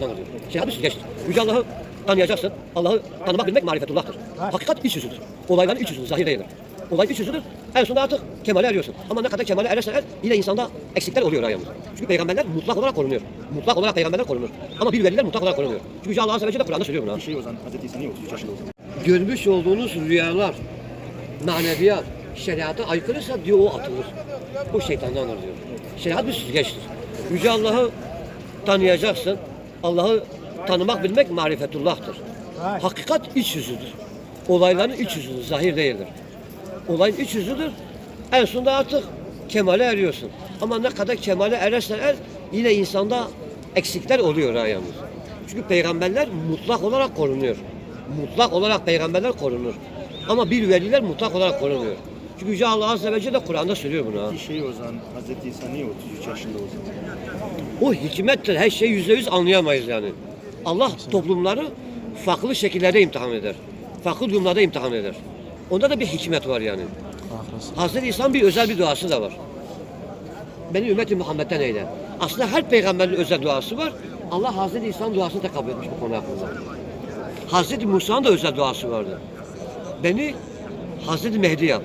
şeytandandır diyor. Şeriat bir süzgeçtir. Yüce Allah'ı tanıyacaksın. Allah'ı tanımak bilmek marifetullah'tır. Hakikat iç yüzüdür. Olayların iç yüzüdür, zahir değildir. Olay iç yüzüdür. En sonunda artık kemale eriyorsun. Ama ne kadar kemale erersen er, yine insanda eksikler oluyor ayağımız. Çünkü peygamberler mutlak olarak korunuyor. Mutlak olarak peygamberler korunur. Ama bir veliler mutlak olarak korunuyor. Çünkü Yüce Allah Azze ve Celle Kur'an'da söylüyor bunu. Bir şey o zaman Hazreti İsa niye 33 yaşında görmüş olduğunuz rüyalar, maneviyat, şeriata aykırıysa diyor o atılır. Bu şeytandandır diyor. Şeriat bir süzgeçtir. Yüce Allah'ı tanıyacaksın. Allah'ı tanımak bilmek marifetullah'tır. Hakikat iç yüzüdür. Olayların iç yüzüdür, zahir değildir. Olayın iç yüzüdür. En sonunda artık kemale eriyorsun. Ama ne kadar kemale erersen er, yine insanda eksikler oluyor ha yalnız. Çünkü peygamberler mutlak olarak korunuyor. Mutlak olarak peygamberler korunur. Ama bir veliler mutlak olarak korunmuyor. Çünkü Yüce Allah Azze ve Celle Kur'an'da söylüyor bunu. ha. Bir şey o zaman Hazreti İsa niye 33 yaşında oldu? O hikmettir. Her şeyi yüzde yüz anlayamayız yani. Allah toplumları farklı şekillerde imtihan eder. Farklı durumlarda imtihan eder. Onda da bir hikmet var yani. Hazreti İsa'nın bir özel bir duası da var. Beni ümmeti Muhammed'den eyle. Aslında her peygamberin özel duası var. Allah Hazreti İsa'nın duasını da kabul etmiş bu konu hakkında. Hazreti Musa'nın da özel duası vardı. Beni Hazreti Mehdi yap.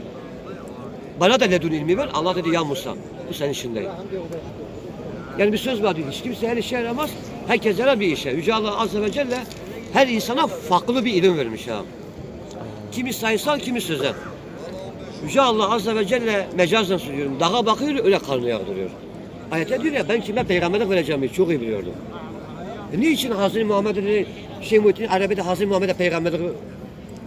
Bana da ledun ilmi ver. Allah dedi ya Musa bu senin işindeyim. Yani bir söz var diyor. Hiç kimse her işe yaramaz. Herkes yarar bir işe. Yüce Allah Azze ve Celle her insana farklı bir ilim vermiş ha. Kimi sayısal, kimi sözel. Yüce Allah Azze ve Celle mecazdan söylüyorum. Dağa bakıyor öyle karnı yağdırıyor. Ayette diyor ya ben kime peygamberlik vereceğimi çok iyi biliyordum. E niçin Hazreti Muhammed'in şey Muhittin Arabi'de Hazreti Muhammed'e peygamberlik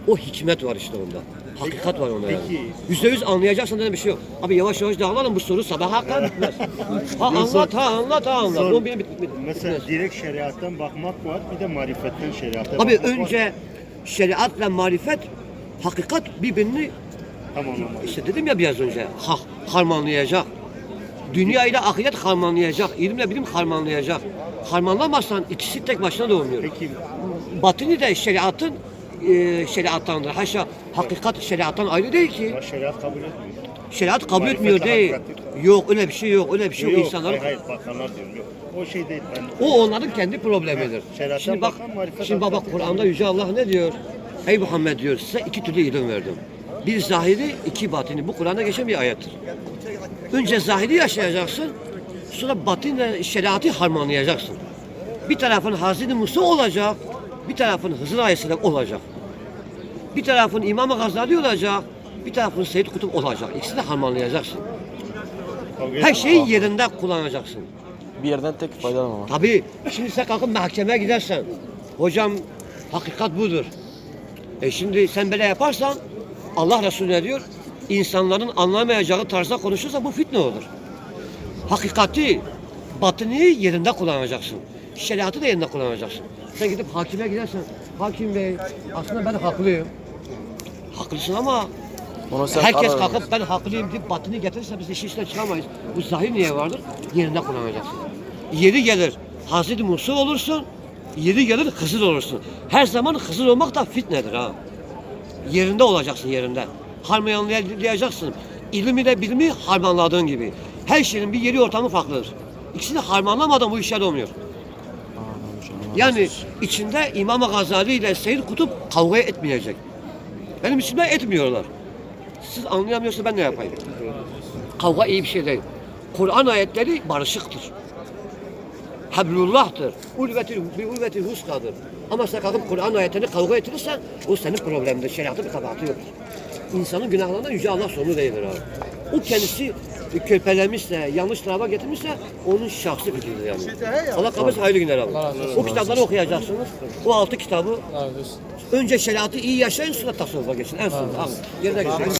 o hikmet var işte onda. Hakikat var onda yani. Yüzde yüz anlayacaksın dedim bir şey yok. Abi yavaş yavaş dağılalım bu soru sabaha kadar bitmez. ha anlat ha anlat ha anlat. Benim bit- bit- Mesela bitmez. direkt şeriattan bakmak var, bir de marifetten şeriata Abi bakmak var. önce şeriatla marifet hakikat birbirini Tamam ama. işte dedim ya biraz önce ha, harmanlayacak. Dünya ile ahiret harmanlayacak. İlimle bilim harmanlayacak. Harmanlamazsan ikisi tek başına da olmuyor. Peki Batini de şeriatın e, şeriattandır. Haşa hakikat şeriattan ayrı değil ki. ya şeriat kabul etmiyor. Şeriat kabul Marifet etmiyor değil. Yok öyle bir şey yok. Öyle bir şey yok. Yok, İnsanların hayır, hayır bakanlar diyorum yok. O şey değil ben. O onların kendi problemidir. Evet, Şimdi bak, bakan şimdi bak. Kur'an'da Yüce Allah ne diyor? Ey Muhammed diyor size iki türlü ilim verdim. Bir zahiri, iki batini. Bu Kur'an'da geçen bir ayettir. Önce zahiri yaşayacaksın, sonra batinle şeriatı harmanlayacaksın. Bir tarafın Hazreti Musa olacak, bir tarafın Hızır Aleyhisselam olacak. Bir tarafın İmam-ı Gazali olacak, bir tarafın Seyyid Kutup olacak. İkisini de harmanlayacaksın. Her şeyi yerinde kullanacaksın. Bir yerden tek faydalanmama. Tabii şimdi sen kalkıp mahkemeye gidersen hocam hakikat budur. E şimdi sen böyle yaparsan Allah Resulü ne diyor? İnsanların anlamayacağı tarzda konuşursa bu fitne olur. Hakikati, batını yerinde kullanacaksın. Şeriatı da yerinde kullanacaksın. Sen gidip hakime gidersen, hakim bey aslında ben haklıyım. Haklısın ama sen herkes karar kalkıp ben haklıyım deyip batını getirirse biz işin içinden çıkamayız. Bu zahir niye vardır? Yerinde kullanacaksın. Yeri gelir Hazreti Musa olursun, yeri gelir Hızır olursun. Her zaman Hızır olmak da fitnedir ha. Yerinde olacaksın yerinde. Harmanlayacaksın. İlmi de bilimi harmanladığın gibi. Her şeyin bir yeri ortamı farklıdır. İkisini harmanlamadan bu işler olmuyor. Yani içinde İmam-ı Gazali ile Seyyid Kutup kavga etmeyecek. Benim içimde etmiyorlar. Siz anlayamıyorsa ben ne yapayım? Kavga iyi bir şey değil. Kur'an ayetleri barışıktır. Hablullah'tır. Ulvetil, bir ulvetil huskadır. Ama sen kalkıp Kur'an ayetlerini kavga ettirirsen o senin problemindir. Şeriatın bir kabahati yok. İnsanın günahlarından Yüce Allah sorumlu değildir abi. O kendisi körpelemişse, yanlış tarafa getirmişse onun şahsi fikridir yani. Allah kabul etsin, hayırlı günler abi. O kitapları okuyacaksınız. O altı kitabı önce şeriatı iyi yaşayın sonra tasavvufa geçin. En sonunda abi. Yerine geçin.